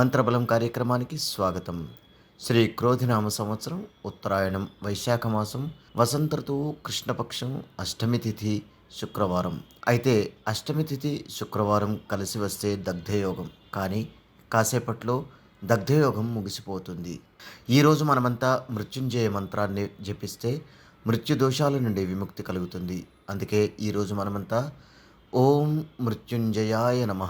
మంత్రబలం కార్యక్రమానికి స్వాగతం. శ్రీ క్రోధినామ సంవత్సరం ఉత్తరాయణం వైశాఖ మాసం వసంత ఋతువు కృష్ణపక్షం అష్టమి తిథి శుక్రవారం. అయితే అష్టమి తిథి శుక్రవారం కలిసి వస్తే దగ్ధయోగం. కానీ కాసేపట్లో దగ్ధయోగం ముగిసిపోతుంది. ఈరోజు మనమంతా మృత్యుంజయ మంత్రాన్ని జపిస్తే మృత్యు దోషాల నుండి విముక్తి కలుగుతుంది. అందుకే ఈరోజు మనమంతా ఓం మృత్యుంజయాయ నమ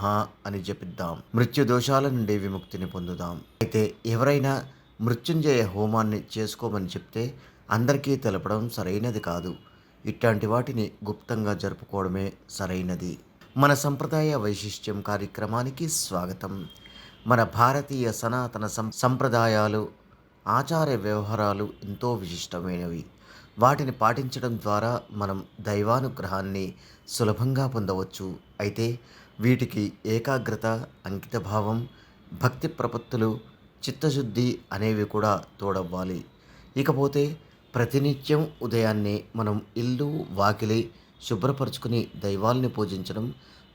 అని జపిద్దాం. మృత్యు దోషాల నుండి విముక్తిని పొందుదాం. అయితే ఎవరైనా మృత్యుంజయ హోమాన్ని చేసుకోమని చెప్తే అందరికీ తెలపడం సరైనది కాదు. ఇట్లాంటి వాటిని గుప్తంగా జరుపుకోవడమే సరైనది. మన సంప్రదాయ వైశిష్ట్యం కార్యక్రమానికి స్వాగతం. మన భారతీయ సనాతన సం సంప్రదాయాలు ఆచార వ్యవహారాలు ఎంతో విశిష్టమైనవి. వాటిని పాటించడం ద్వారా మనం దైవానుగ్రహాన్ని సులభంగా పొందవచ్చు. అయితే వీటికి ఏకాగ్రత అంకితభావం భక్తి ప్రపత్తులు చిత్తశుద్ధి అనేవి కూడా తోడవ్వాలి. ఇకపోతే ప్రతినిత్యం ఉదయాన్నే మనం ఇల్లు వాకిలి శుభ్రపరచుకుని దైవాల్ని పూజించడం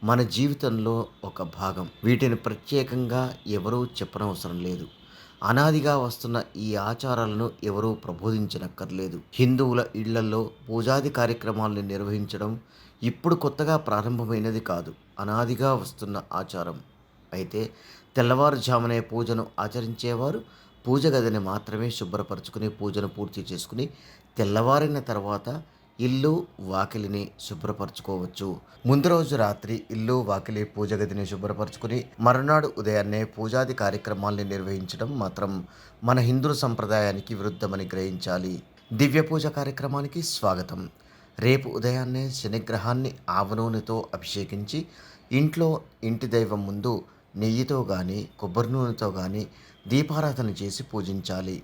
మన జీవితంలో ఒక భాగం. వీటిని ప్రత్యేకంగా ఎవరూ చెప్పనవసరం లేదు. అనాదిగా వస్తున్న ఈ ఆచారాలను ఎవరూ ప్రబోధించనక్కర్లేదు. హిందువుల ఇళ్ళలో పూజాది కార్యక్రమాలను నిర్వహించడం ఇప్పుడు కొత్తగా ప్రారంభమైనది కాదు. అనాదిగా వస్తున్న ఆచారం. అయితే తెల్లవారుజామునే పూజను ఆచరించేవారు పూజ గదిని మాత్రమే శుభ్రపరచుకుని పూజను పూర్తి చేసుకుని తెల్లవారిన తర్వాత ఇల్లు వాకిలిని శుభ్రపరచుకోవచ్చు. ముందు రోజు రాత్రి ఇల్లు వాకిలి పూజ గదిని శుభ్రపరచుకుని మరునాడు ఉదయాన్నే పూజాది కార్యక్రమాల్ని నిర్వహించడం మాత్రం మన హిందూ సంప్రదాయానికి విరుద్ధమని గ్రహించాలి. దివ్య పూజ కార్యక్రమానికి స్వాగతం. రేపు ఉదయాన్నే శనిగ్రహాన్ని ఆవనూనెతో అభిషేకించి ఇంట్లో ఇంటి దైవం ముందు నెయ్యితో కానీ కొబ్బరి నూనెతో కానీ దీపారాధన చేసి పూజించాలి.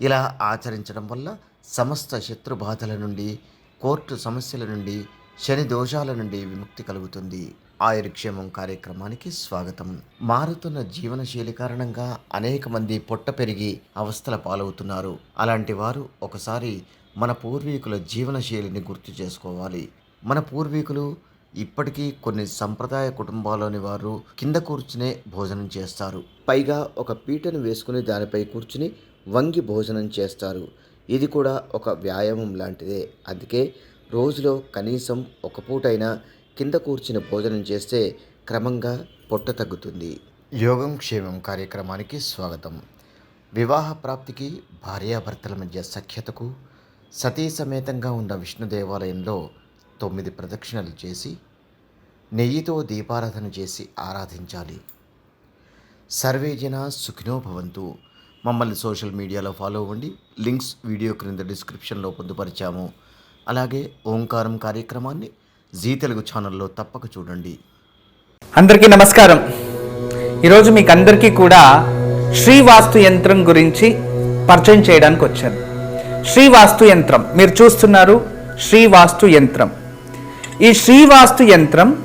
ఇలా ఆచరించడం వల్ల సమస్త శత్రు బాధల నుండి కోర్టు సమస్యల నుండి శని దోషాల నుండి విముక్తి కలుగుతుంది. ఆయుర్క్షేమం కార్యక్రమానికి స్వాగతం. మారుతున్న జీవనశైలి కారణంగా అనేక మంది పొట్ట పెరిగి అవస్థల పాలవుతున్నారు. అలాంటి వారు ఒకసారి మన పూర్వీకుల జీవనశైలిని గుర్తు చేసుకోవాలి. మన పూర్వీకులు ఇప్పటికీ కొన్ని సంప్రదాయ కుటుంబాల్లోని వారు కింద కూర్చునే భోజనం చేస్తారు. పైగా ఒక పీటను వేసుకుని దానిపై కూర్చుని వంగి భోజనం చేస్తారు. ఇది కూడా ఒక వ్యాయామం లాంటిదే. అందుకే రోజులో కనీసం ఒక పూటైనా కింద కూర్చుని భోజనం చేస్తే క్రమంగా పొట్ట తగ్గుతుంది. యోగం క్షేమం కార్యక్రమానికి స్వాగతం. వివాహ ప్రాప్తికి భార్యాభర్తల మధ్య సఖ్యతకు సతీ సమేతంగా ఉన్న విష్ణు దేవాలయంలో తొమ్మిది ప్రదక్షిణలు చేసి నెయ్యితో దీపారాధన చేసి ఆరాధించాలి. సర్వే జన సుఖినో భవంతు. మమ్మల్ని సోషల్ మీడియాలో ఫాలో అవ్వండి. లింక్స్ వీడియో క్రింద డిస్క్రిప్షన్లో పొందుపరిచాము. అలాగే ఓంకారం కార్యక్రమాన్ని జీ తెలుగు ఛానల్లో తప్పక చూడండి. అందరికీ నమస్కారం. ఈరోజు మీకు అందరికీ కూడా శ్రీవాస్తు యంత్రం గురించి పరిచయం చేయడానికి వచ్చాను. శ్రీవాస్తు యంత్రం. మీరు చూస్తున్నారు శ్రీవాస్తు యంత్రం. ఈ శ్రీవాస్తు యంత్రం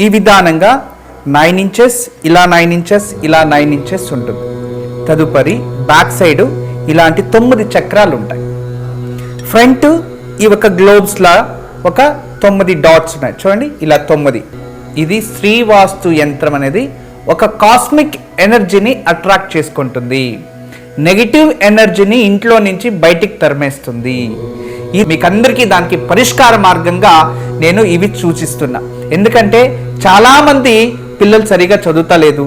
ఈ విధానంగా నైన్ ఇంచెస్ ఇలా నైన్ ఇంచెస్ ఇలా నైన్ ఇంచెస్ ఉంటుంది. తదుపరి బ్యాక్ సైడ్ ఇలాంటి తొమ్మిది చక్రాలు ఉంటాయి ఫ్రంట్ ఈ ఒక గ్లోబ్స్లా ఒక తొమ్మిది డాట్స్ ఉన్నాయి. చూడండి ఇలా తొమ్మిది. ఇది శ్రీవాస్తు యంత్రం అనేది ఒక కాస్మిక్ ఎనర్జీని అట్రాక్ట్ చేసుకుంటుంది. నెగిటివ్ ఎనర్జీని ఇంట్లో నుంచి బయటికి తరిమేస్తుంది. ఈ మీకందరికీ దానికి పరిష్కార మార్గంగా నేను ఇవి సూచిస్తున్నా. ఎందుకంటే చాలామంది పిల్లలు సరిగా చదువుతలేదు.